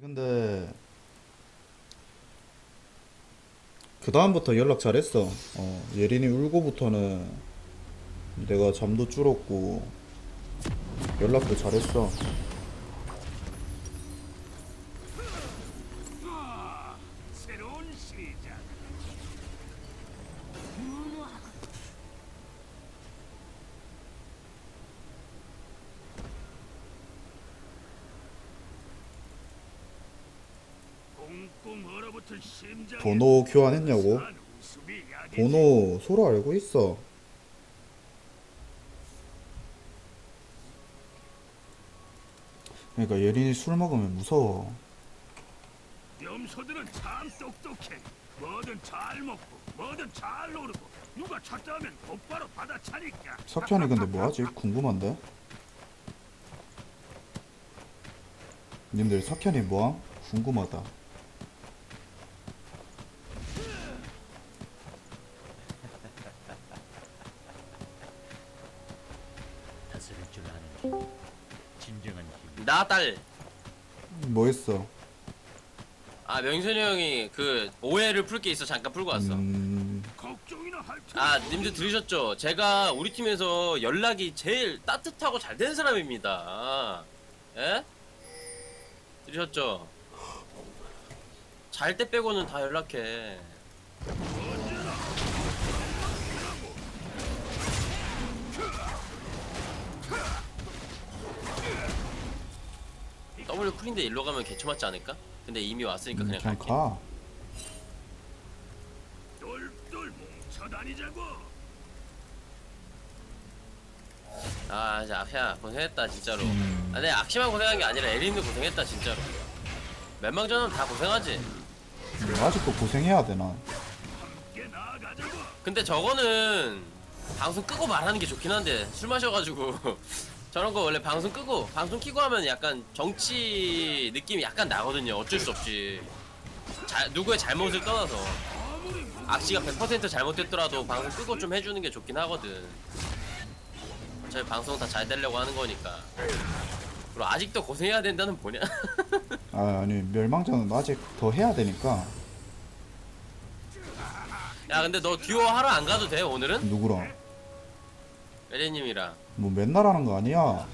근데 그 다음부터 연락 잘했어. 어, 예린이 울고부터는 내가 잠도 줄었고 연락도 잘했어. 새로운 시작. 꽁꽁 얼어붙은 심장. 번호 교환했냐고? 번호 서로 알고 있어. 그러니까 예린이 술 먹으면 무서워. 염소들은 참 똑똑해. 뭐든 잘 먹고, 뭐든 잘 노르고, 누가 찾다 하면 곧바로 받아차니까. 석현이 근데 뭐하지? 궁금한데? 님들 석현이 뭐함? 궁금하다. 힘. 나 딸. 뭐 했어? 아 명선이 형이 그 오해를 풀 게 있어 잠깐 풀고 왔어. 음, 걱정이나 할 테. 아 님들 들으셨죠? 제가 우리 팀에서 연락이 제일 따뜻하고 잘 되는 사람입니다. 예? 들으셨죠? 잘 때 빼고는 다 연락해. W 쿨인데 일로 가면 개처 맞지 않을까? 근데 이미 왔으니까 그냥 그냥 갈게. 가. 똘똘 뭉쳐 다니자고. 아, 진짜 악샤 고생했다 진짜로. 음. 아, 근데 악시만 고생한 게 아니라 에린도 고생했다 진짜로. 멸망전은 다 고생하지. 뭐 아직도 고생해야 되나? 함께 나아가자고. 근데 저거는 방송 끄고 말하는 게 좋긴 한데 술 마셔가지고 저런 거 원래 방송 끄고 방송 키고 하면 약간 정치 느낌이 약간 나거든요. 어쩔 수 없이. 자, 누구의 잘못을 떠나서 악시가 100% 잘못됐더라도 방송 끄고 좀 해주는 게 좋긴 하거든. 저희 방송 다 잘 되려고 하는 거니까. 그리고 아직도 고생해야 된다는 뭐냐? 아, 아니 멸망전은 아직 더 해야 되니까 야 근데 너 듀오 하러 안 가도 돼 오늘은? 누구랑? 에리님이랑 뭐 맨날 하는 거 아니야?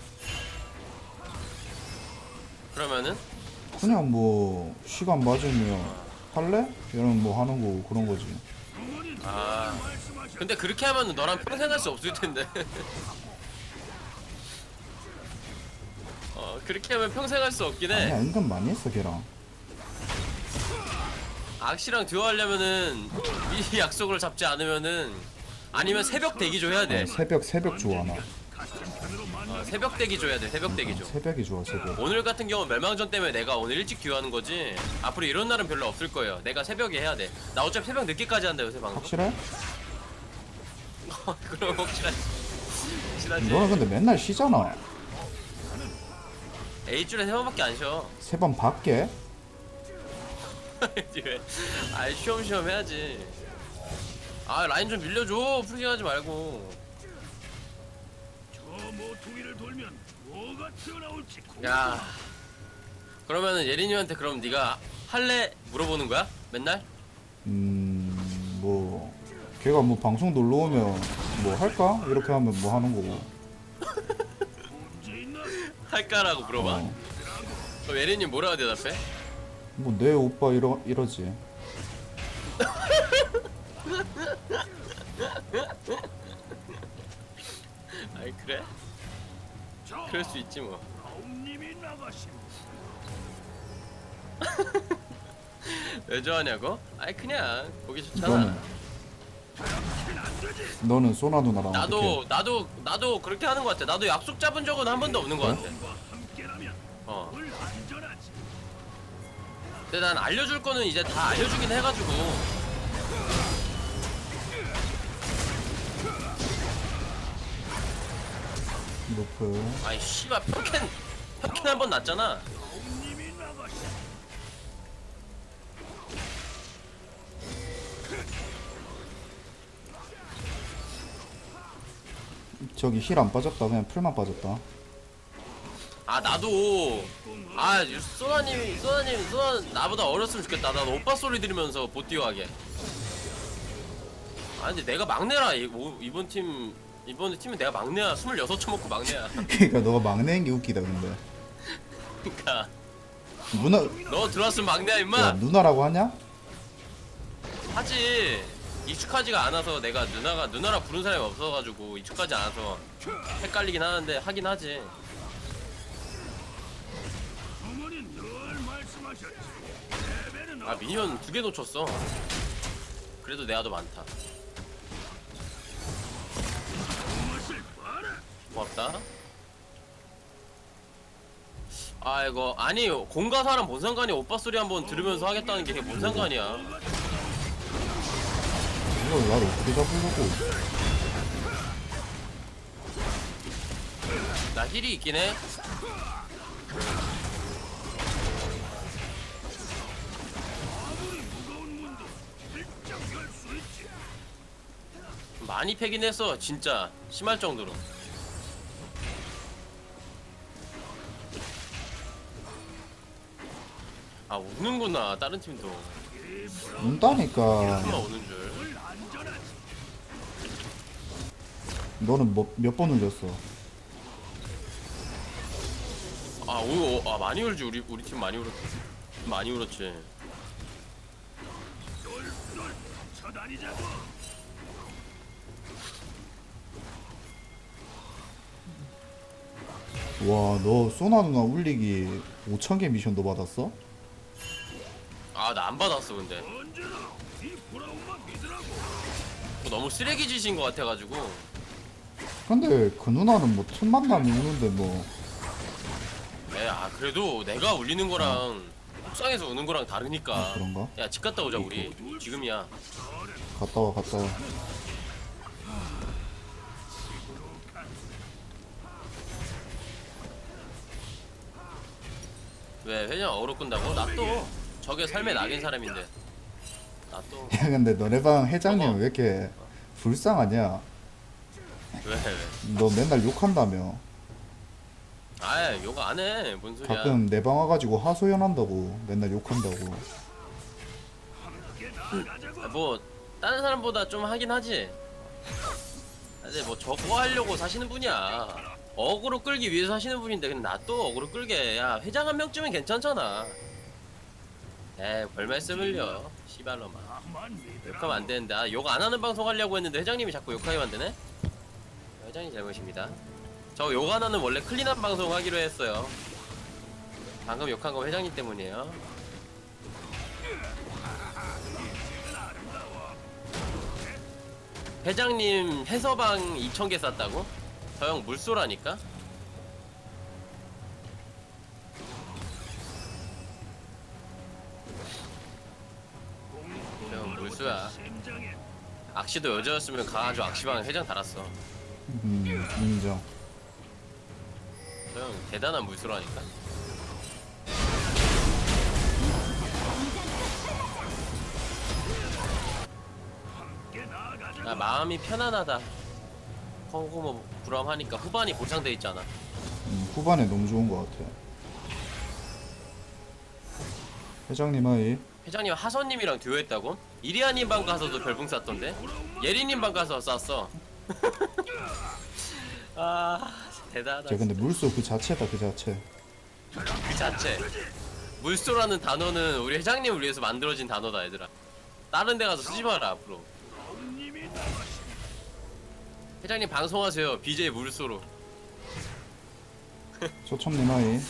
그러면은 그냥 뭐 시간 맞으면 할래? 이런 뭐 하는 거 그런 거지. 아 근데 그렇게 하면 너랑 평생 할 수 없을 텐데 어 그렇게 하면 평생 할 수 없긴 해 아니야 은근 많이 했어 걔랑. 악시랑 듀오 하려면은 미리 약속을 잡지 않으면은 아니면 새벽 대기조 해야 돼 어, 새벽 새벽 좋아 나. 어, 새벽 대기조 해야 돼 새벽 대기조 새벽이 좋아 새벽. 오늘 같은 경우 멸망전 때문에 내가 오늘 일찍 듀오하는 거지? 앞으로 이런 날은 별로 없을 거예요. 내가 새벽에 해야 돼나 어차피 새벽 늦게까지 한다 요새 방송. 확실해? 그럼 확실하지. 확실하지. 너는 근데 맨날 쉬잖아. A줄에 세 번밖에 안 쉬어. 세 번 밖에? 아이 쉬엄쉬엄 해야지. 아 라인 좀 밀려줘. 프리징하지 말고. 저 모퉁이를 돌면 뭐가 튀어나올지 야 그러면은 예린이한테 그럼 네가 할래 물어보는 거야? 맨날? 음, 뭐 걔가 뭐 방송 놀러 오면 뭐 할까? 이렇게 하면 뭐 하는 거고. 문제 있나? 할까라고 물어봐 어. 그럼 예린이 뭐라고 대답해? 뭐내 오빠 이러 이러지. 아이 그래? 저 그럴 수 있지 뭐. 왜 좋아하냐고? 아이 그냥 보기 좋잖아 너는 너는 소나 누나랑 나도 어떻게? 나도 나도 그렇게 하는 것 같아 나도 약속 잡은 적은 한 번도 없는 것 같아 과 함께라면 어물 안전하지. 근데 난 알려줄 거는 이제 다 알려주긴 해가지고 노프. 아이 씨발 평캔 평캔 한 번 났잖아. 저기 힐 안 빠졌다. 그냥 풀만 빠졌다. 아 나도. 아 소나님 소나님 소나 나보다 어렸으면 좋겠다. 나 오빠 소리 들으면서 못 뛰어가게. 아 근데 내가 막내라. 이- 뭐, 이번 팀 이번 팀은 내가 막내야. 26 쳐먹고 막내야. 그니까 너가 막내인 게 웃기다 근데. 그니까. 누나 너 들어왔으면 막내야 임마. 야 누나라고 하냐? 하지. 익숙하지가 않아서 내가 누나가 누나라 부른 사람이 없어가지고 익숙하지 않아서 헷갈리긴 하는데 하긴 하지. 아 미니언 두 개 놓쳤어. 그래도 내가 더 많다 고맙다 아 이거 아니 공가 사람 뭔 상관이야? 오빠 소리 한번 들으면서 하겠다는 게 뭔 상관이야? 이걸 나를 어떻게 잡으려고? 나 힐이 있긴 해. 많이 패긴 했어 진짜. 심할 정도로 아 우는구나 다른 팀도 운다니까 정말 우는 줄. 너는 뭐, 몇번 울렸어 아, 오, 아 많이 울지 우리 우리 팀 많이 울었 많이 울었지. 와 너 소나 누나 울리기 5천개 미션도 받았어? 아 나 안 받았어 근데 언제나 이 브라운만 믿으라고. 그거 너무 쓰레기 짓인 것 같아가지고 근데 그 누나는 뭐 틈만 나면 우는데 뭐 에, 아 그래도 내가 울리는 거랑 속상해서 우는 거랑 다르니까. 아, 그런가? 야 집 갔다 오자 우리 지금이야. 갔다 와 갔다 와 왜 회장 어그로 끈다고? 나또 저게 삶의 낙인 사람인데. 나 또 야 근데 너네 방 회장님 어머. 왜 이렇게 불쌍하냐 왜 왜? 너 맨날 욕한다며 아이 욕 안 해. 뭔 소리야? 가끔 내 방 와가지고 하소연한다고 맨날 욕한다고. 아, 뭐 다른 사람보다 좀 하긴 하지. 근데 뭐 저거 하려고 사시는 분이야. 어그로 끌기 위해서 하시는 분인데 근데 나 또 어그로 끌게. 야 회장 한 명쯤은 괜찮잖아. 에이 별 말씀을요. 씨발로마. 나만 믿으라고. 욕하면 안 되는데 아, 욕 안 하는 방송 하려고 했는데 회장님이 자꾸 욕하게 만드네? 회장님 잘못입니다. 저 욕 안 하는 원래 클린한 방송 하기로 했어요. 방금 욕한 거 회장님 때문이에요. 회장님 해서방 2,000개 쌌다고? 저 형 물소라니까? 악시도 여자였으면 가가지고 악시방 회장 달았어. 음 인정 저 형 대단한 나가자고. 나 마음이 편안하다. 허구뭐 불엄하니까 후반이 보장돼 있잖아. 음, 후반에 너무 좋은 것 같아 회장님 하이 회장님 하선님이랑 듀오했다고? 이리아님 방 가서도 별풍 쐈던데? 예리님 방 가서 쐈어. 아 대단하다. 쟤 근데 물소 그 자체다 그 자체 그 자체. 물소라는 단어는 우리 회장님을 위해서 만들어진 단어다 얘들아. 다른 데 가서 쓰지 마라 앞으로. 회장님 방송하세요. BJ 물소로. 초첨님 하이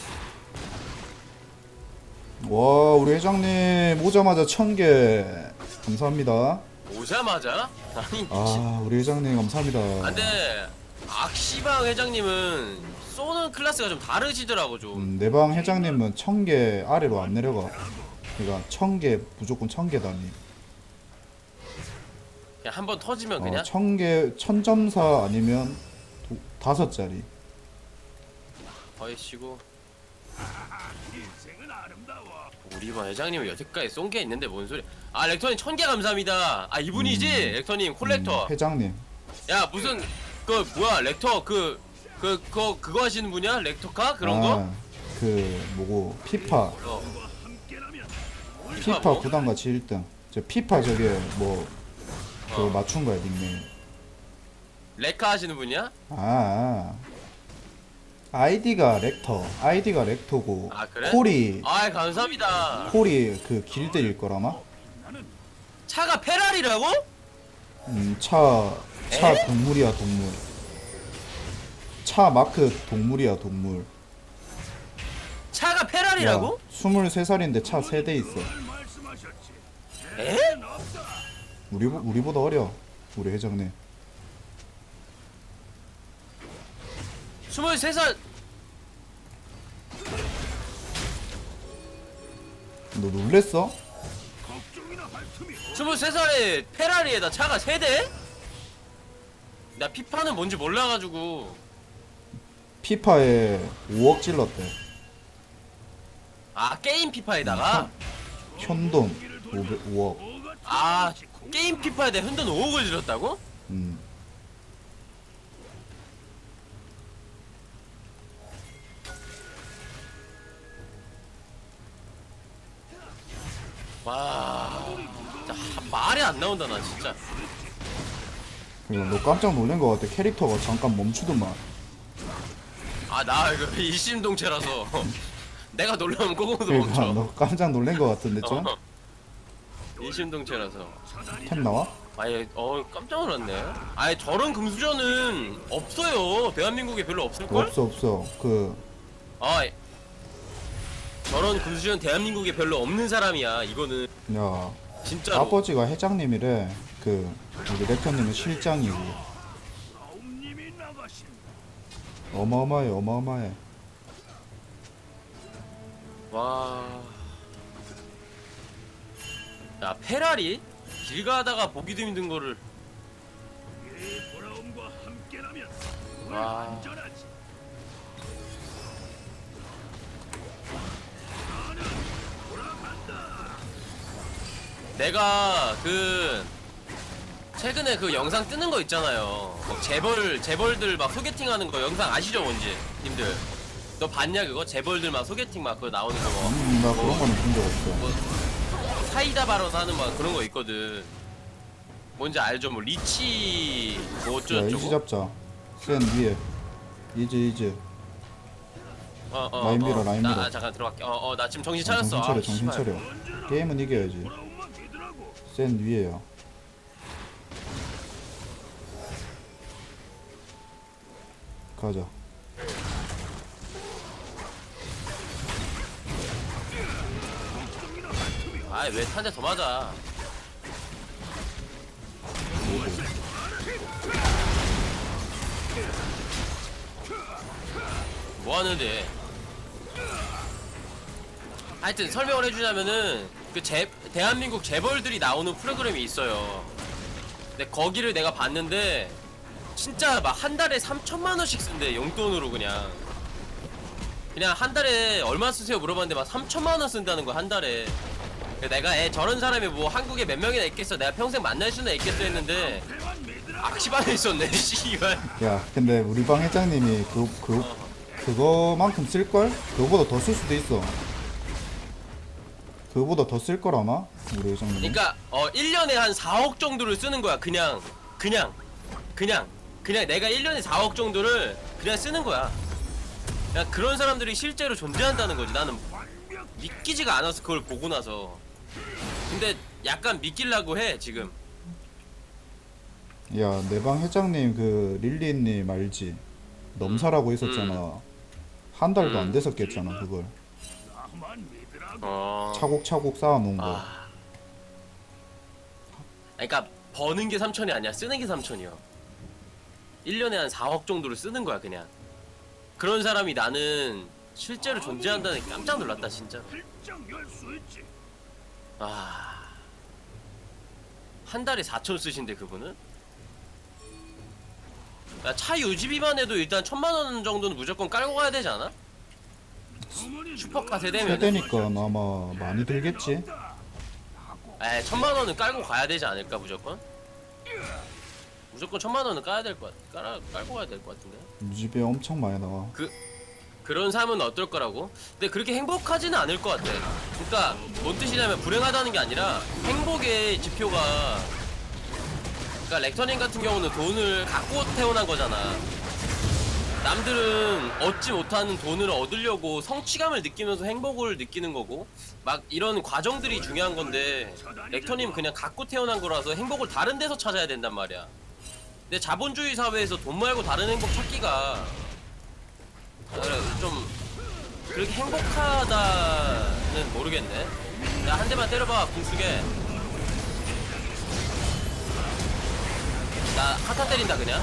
와 우리 회장님 오자마자 천개 감사합니다 오자마자? 아니 미친. 아 우리 회장님 감사합니다 아, 근데 악시방 회장님은 쏘는 클래스가 좀 다르시더라고 좀. 음, 내방 회장님은 천 개 아래로 안 내려가 그러니까 천 개 무조건 천 개 단위 그냥 한 번 터지면 어, 그냥 천 개, 천 점사 아니면 도, 다섯 인생은 아름다워. 우리 반 회장님은 여태까지 쏜 게 있는데 뭔 소리? 아 렉터님 천 개 감사합니다. 아 이분이지 음. 렉터님 콜렉터. 음, 회장님. 야 무슨 그 뭐야 렉터 그 그 그거 그거 하시는 분이야 렉터카 그런 거? 아, 그 뭐고 피파 어. 피파 뭐? 구단 같이 1등 저 피파 저게 뭐 그거 어. 맞춘 거야 닉네임 레카 하시는 분이야? 아 아 이디가 렉터 아이디가 렉터고 아, 그래? 콜이 아 감사합니다. 콜이 그 길드일 거라마 차가 페라리라고? 음 차차 에? 동물이야 동물 차 마크 동물이야 동물 차가 야 페라리라고? 23살인데 차 3대 있어. 에? 우리 우리보다 어려 우리 회장님 23살 너 놀랬어? 걱정이나 할 틈이 23살에 페라리에다 차가 3대? 나 피파는 뭔지 몰라가지고 피파에 5억 찔렀대 아 게임 피파에다가 현돈 500, 5억 뭐가 아 게임 피파에다 흔든 5억을 들였다고? 음. 와. 진짜 하- 말이 안 나온다 나 진짜. 너 깜짝 놀란 거 같아. 캐릭터가 잠깐 멈추더만. 아 나 이거 일심동체라서. 내가 놀라면 꼬고도 그러니까 멈춰. 너 깜짝 놀란 거 같은데 좀? 어. 일심동체라서. 템 나와? 아예 어 깜짝 놀랐네. 아예 저런 금수저는 없어요. 대한민국에 별로 없을걸? 없어 없어. 그 아 저런 금수저는 대한민국에 별로 없는 사람이야 이거는 야, 진짜로 아버지가 회장님이래 그 우리 렉터님은 실장이고. 어마어마해 어마어마해 와. 야, 페라리? 길 가다가 보기도 힘든 거를. 와. 내가 그 최근에 그 영상 뜨는 거 있잖아요. 막 재벌 재벌들 막 소개팅 하는 거 영상 아시죠, 뭔지? 님들. 너 봤냐 그거? 재벌들 막 소개팅 막 그거 나오는 거. 뭐, 음, 나 그런 거는 본 적 없어 뭐 사이다 발언 하는 막 그런 거 있거든. 뭔지 알죠? 뭐 리치 뭐야 어쩌고 이지 잡자 센 위에 이지 이지 어, 어, 라인 밀어, 어. 라인 나, 밀어. 아, 잠깐 들어갈게. 어, 어, 나 지금 정신 아, 차렸어. 정신 차려 아, 정신 씨발. 차려 게임은 이겨야지. 센 위에야 가자. 아이 왜 탄대 더 맞아? 뭐 하는데? 하여튼 설명을 해주자면은 그 재, 대한민국 재벌들이 나오는 프로그램이 있어요. 근데 거기를 내가 봤는데 진짜 막 한 달에 3천만 원씩 쓴대 용돈으로 그냥. 그냥 한 달에 얼마 쓰세요? 물어봤는데 막 3천만 원 쓴다는 거야 한 달에. 내가 애 저런 사람이 뭐 한국에 몇 명이나 있겠어? 내가 평생 만날 수는 있겠어? 했는데. 악시반에 있었네 씨발. 야 근데 우리 방 회장님이 그, 그 그거만큼 쓸걸? 그거보다 더 쓸 수도 있어 그거보다 더 쓸 걸 아마? 우리 회장님 그러니까 어 1년에 한 4억 정도를 쓰는 거야 그냥 그냥 그냥 그냥 내가 1년에 4억 정도를 그냥 쓰는 거야 야 그런 사람들이 실제로 존재한다는 거지 나는 믿기지가 않아서 그걸 보고 나서 근데 약간 믿기려고 해 지금 야 내 방 회장님 그 릴리님 알지? 넘사라고 있었잖아 한 달도 안 음. 돼서 깼잖아 그걸. 어 차곡차곡 쌓아놓은 거 아. 그러니까 버는 게 3천이 아니야 쓰는 게 3천이요 1년에 한 4억 정도를 쓰는 거야 그냥 그런 사람이 나는 실제로 존재한다는 게 깜짝 놀랐다 진짜. 아. 한 달에 4천 쓰신데 그분은? 야, 차 유지비만 해도 일단 천만 원 정도는 무조건 깔고 가야 되지 않아? 슈퍼카 세대면 세대니까 아마 많이 들겠지? 에 천만 원은 깔고 가야 되지 않을까 무조건? 무조건 천만 원은 까야 될 것 같아. 깔아 깔고 가야 될 것 같은데. 무지배 엄청 많이 나와 그런 삶은 어떨 거라고? 근데 그렇게 행복하지는 않을 것 같아. 그러니까 뭔 뜻이냐면 불행하다는 게 아니라 행복의 지표가 그러니까 렉터닝 같은 경우는 돈을 갖고 태어난 거잖아. 남들은 얻지 못하는 돈을 얻으려고 성취감을 느끼면서 행복을 느끼는 거고 막 이런 과정들이 중요한 건데 렉터님 그냥 갖고 태어난 거라서 행복을 다른 데서 찾아야 된단 말이야. 근데 자본주의 사회에서 돈 말고 다른 행복 찾기가 그래, 좀 그렇게 행복하다는 모르겠네. 야 한 대만 때려봐 궁수게. 나 하타 때린다 그냥.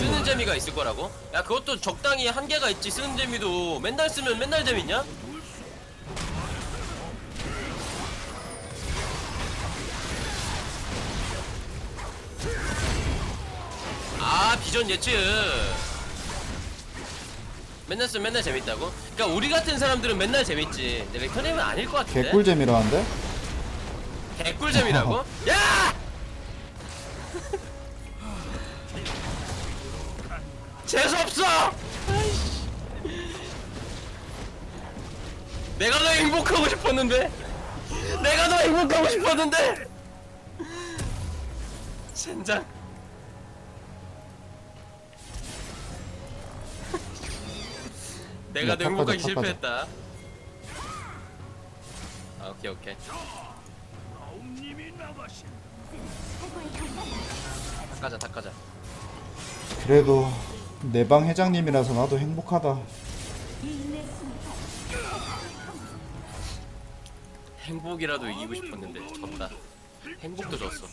쓰는 재미가 있을 거라고? 야 그것도 적당히 한계가 있지 쓰는 재미도 맨날 쓰면 맨날 재밌냐? 아 비전 예측 맨날 쓰면 맨날 재밌다고? 그러니까 우리 같은 사람들은 맨날 재밌지 근데 렉터님은 아닐 것 같은데? 개꿀잼이라는데? 개꿀잼이라고? 야! 재수없어! 아이씨. 내가 더 행복하고 싶었는데 내가 더 행복하고 싶었는데 젠장 내가 탑하자, 행복하기 탑하자. 실패했다 아 오케이 오케이 닦아자 닦아자 그래도 내 방 회장님이라서 나도 행복하다 행복이라도 이기고 싶었는데 졌다. 행복도 졌어.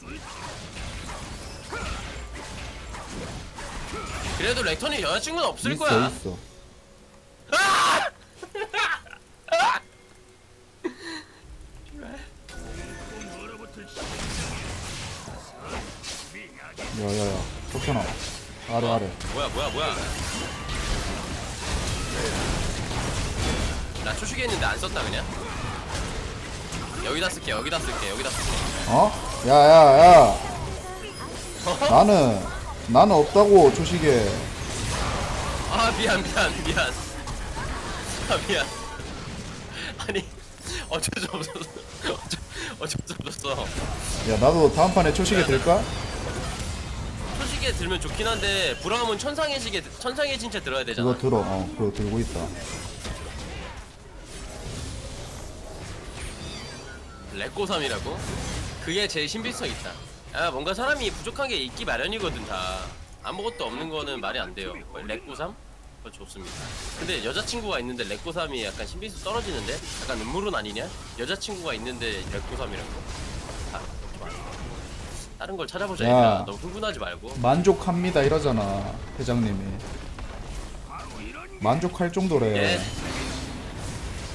그래도 렉턴이 여자친구는 없을 있어 거야. 있어 야야야 석현아 아래 아래 뭐야 뭐야 뭐야. 나 초식에 있는데 안 썼다 그냥. 여기다 쓸게 여기다 쓸게 여기다 쓸게. 어? 야야야 나는 나는 없다고 조식에 아 미안 미안 미안. 아 미안. 아니 어쩔 수 없었어. 어쩔, 어쩔 수 없었어. 야 나도 다음 판에 초식에 들까? 초식에 들면 좋긴 한데 브라움은 천상의 시계 천상의 진짜 들어야 되잖아. 그거 들어 어 그거 들고 있다 레꼬삼이라고? 그게 제일 신비성 있다. 아 뭔가 사람이 부족한 게 있기 마련이거든 다. 아무것도 없는 거는 말이 안 돼요. 레꼬삼? 그거 좋습니다. 근데 여자친구가 있는데 레꼬삼이 약간 신비성 떨어지는데? 약간 음물은 아니냐? 여자친구가 있는데 레꼬삼이라고? 다른 걸 찾아보자 야. 얘들아. 너무 흥분하지 말고. 만족합니다 이러잖아 회장님이 만족할 정도래 예.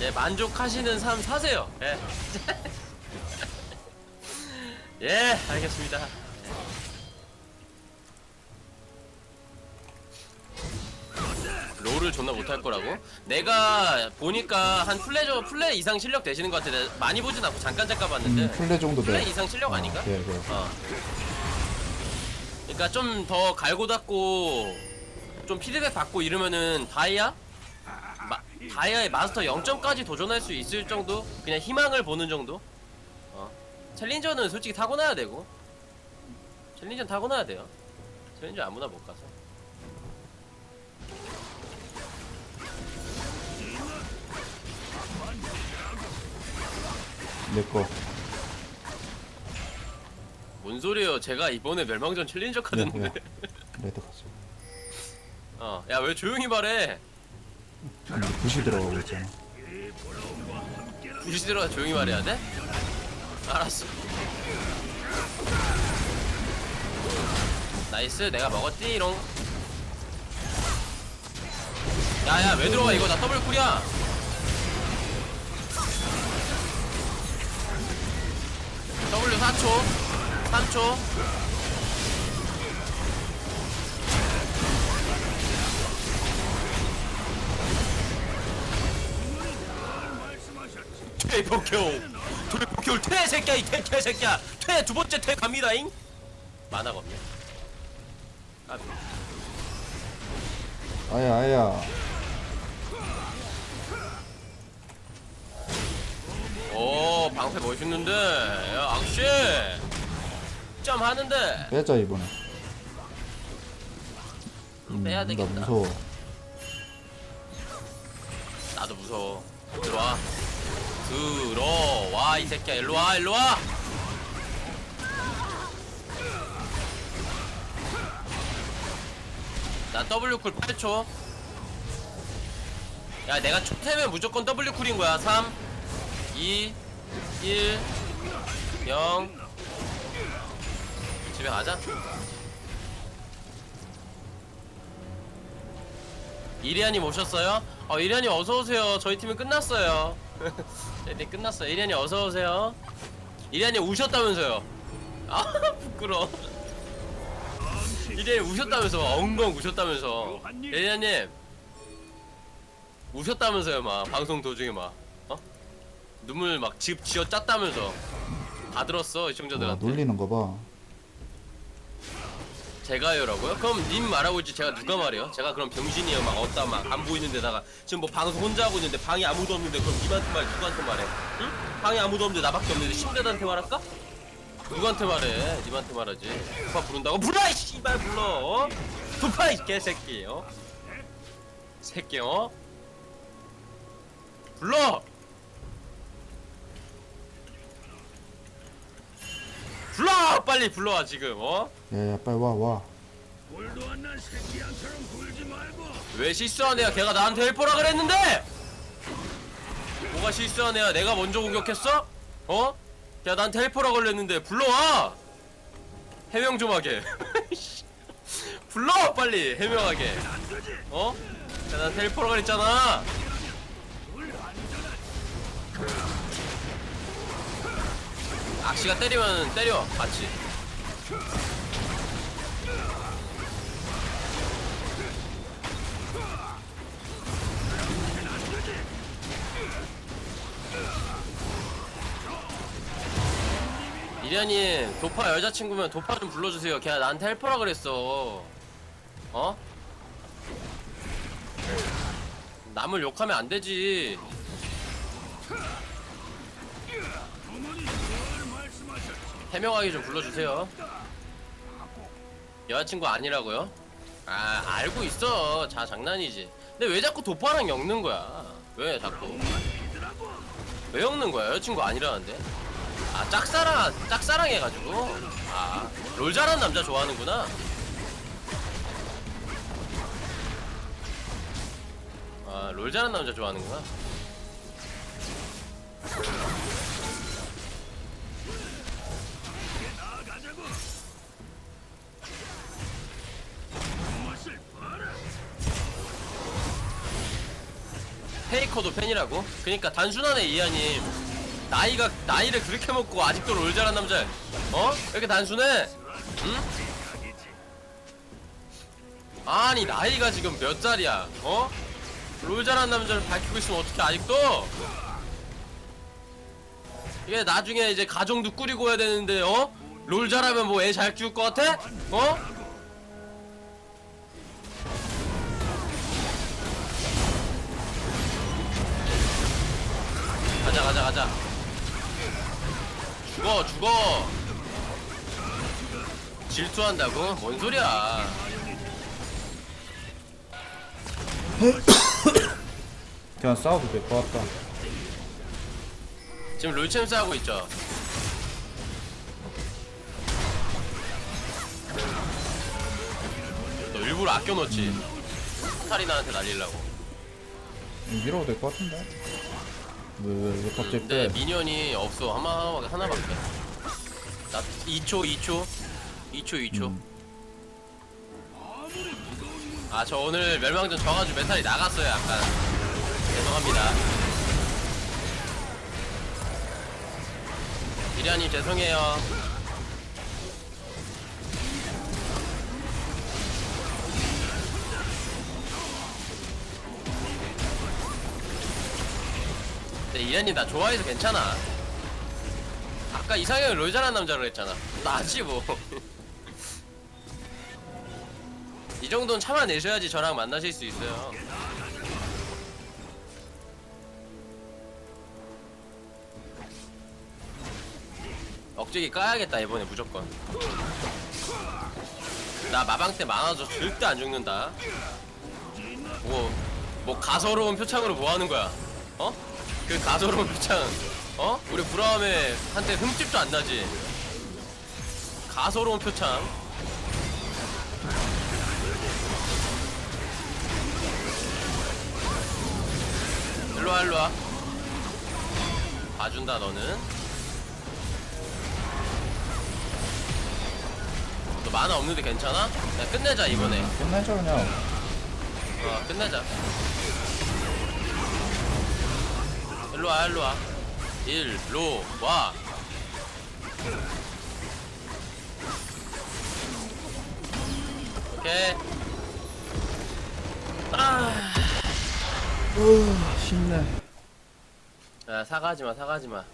예, 만족하시는 삶 사세요. 예. 예, 알겠습니다. 예. 롤을 존나 못할 거라고? 내가 보니까 한 플레 저 플레 이상 실력 되시는 것 같아. 내가 많이 보진 않고 잠깐 잠깐 봤는데 음, 플레 정도 플레 돼 이상 실력 아닌가? 어, 그래 그래 어. 그러니까 좀 더 갈고 닦고 좀 피드백 받고 이러면은 다이아 마, 다이아의 마스터 0점까지 도전할 수 있을 정도 그냥 희망을 보는 정도 어. 챌린저는 솔직히 타고나야 되고 챌린저는 타고나야 돼요 챌린저 아무나 못 가서 내거 뭔 소리예요 제가 이번에 멸망전 챌린저 카드인데 야, 야. 레드 가자 어야 왜 조용히 말해 근데 굿이 들어가고 있잖아 부시 들어가 조용히 말해야 돼? 알았어. 나이스, 내가 먹었지롱. 야야, 왜 들어가 이거 나 더블 쿨이야. 4초, 3초. 퇴복겨울 퇴복겨울 퇴 새끼야 이퇴 퇴 새끼야. 퇴 두 번째 퇴 갑니다잉. 만화가 없네. 아야 아야 오 방패 멋있는데. 야 악씨 점 하는데. 빼자 이번에. 빼야 나 되겠다. 무서워. 나도 무서워. 들어와. 들어와 이 새끼야. 일로와 일로와. 나 W 쿨 8초. 야 내가 초세면 무조건 W 쿨인 거야 3 2 1 0 집에 가자 이리안님 오셨어요? 어 이리안님 어서 오세요. 저희 팀은 끝났어요. 저희 팀 끝났어요. 이리안님 어서 오세요. 이리안님 우셨다면서요? 아 부끄러. 이리안님 우셨다면서 엉엉 우셨다면서. 이리안님 우셨다면서요 막 방송 도중에 막 어? 눈물 막집 쥐어 짰다면서 다 들었어 와 시청자들한테. 놀리는 거 봐 제가요라고요? 그럼 님 말하고 있지 제가 누가 말해요? 제가 그럼 병신이에요 막 어따 막 안 보이는 데다가 지금 뭐 방송 혼자 하고 있는데 방에 아무도 없는데 그럼 님한테 말 누구한테 말해? 응? 방에 아무도 없는데 나밖에 없는데 신대한테 말할까? 누구한테 말해? 님한테 말하지 두파 부른다고? 불러 이 씨발 불러 어? 두파 이 개새끼 어? 새끼 어? 불러! 불러! 빨리 불러와 지금 어? 야야 빨리 와와 굴도 안난 새끼 한처럼 굴지 말고 왜 실수한 애야? 걔가 나한테 헬퍼라 그랬는데! 뭐가 실수한 애야? 내가 먼저 공격했어? 어? 걔가 나한테 헬퍼라 걸렸는데 불러와! 해명 좀 하게. 불러 빨리 해명하게. 어? 걔 나한테 헬퍼라 그랬잖아. 악시가 때리면 때려 같이. 이련님 도파 여자친구면 도파 좀 불러주세요 걔 나한테 헬퍼라 그랬어 어? 남을 욕하면 안 되지 어머니 뭘 말씀하셨지 해명하게 좀 불러주세요. 여자친구 아니라고요? 아 알고 있어. 자 장난이지. 근데 왜 자꾸 도파랑 엮는 거야? 왜 자꾸? 왜 엮는 거야? 여자친구 아니라는데? 아 짝사랑 짝사랑 해가지고. 아롤 잘하는 남자 좋아하는구나. 아롤 잘하는 남자 좋아하는구나 페이커도 팬이라고? 그니까 단순하네 이하님 나이가 나이를 그렇게 먹고 아직도 롤 잘한 남자 어? 왜 이렇게 단순해? 응? 아니 나이가 지금 몇 살이야 어? 롤 잘한 남자를 밝히고 있으면 어떻게 아직도? 이게 나중에 이제 가정도 꾸리고 해야 되는데 어? 롤 잘하면 뭐 애 잘 키울 것 같아? 어? 가자. 죽어 죽어. 질투한다고? 뭔 소리야? 그냥 싸워도 될 것 같다. 지금 롤챔스 하고 있죠? 너 일부러 아껴놓지. 스타리나한테 날리려고. 밀어도 될 것 같은데 왜왜왜 갑자기 근데 빼? 미니언이 없어. 하나, 하나밖에 나 2초 2초. 2초 2초. 음. 아저 오늘 멸망전 져가지고 멘탈이 나갔어요 약간. 죄송합니다. 이리아님 죄송해요 근데 이한이 나 좋아해서 괜찮아. 아까 이상형이 롤 잘하는 남자로 했잖아. 나지 뭐. 이 정도는 참아내셔야지 저랑 만나실 수 있어요. 억제기 까야겠다 이번에 무조건. 나 마방 때 많아져 절대 안 죽는다. 뭐, 뭐 가소로운 표창으로 뭐 하는 거야? 어? 그 가소로운 표창, 어? 우리 브라움에 한테 흠집도 안 나지. 가소로운 표창. 일로와 일로와. 봐준다 너는. 너 만화 없는데 괜찮아? 그냥 끝내자 이번에. 끝내자 그냥 어 끝내자 일로와 일로와. 일로와. 오케이. 아. 으 쉽네. 야, 사가지마 사가지마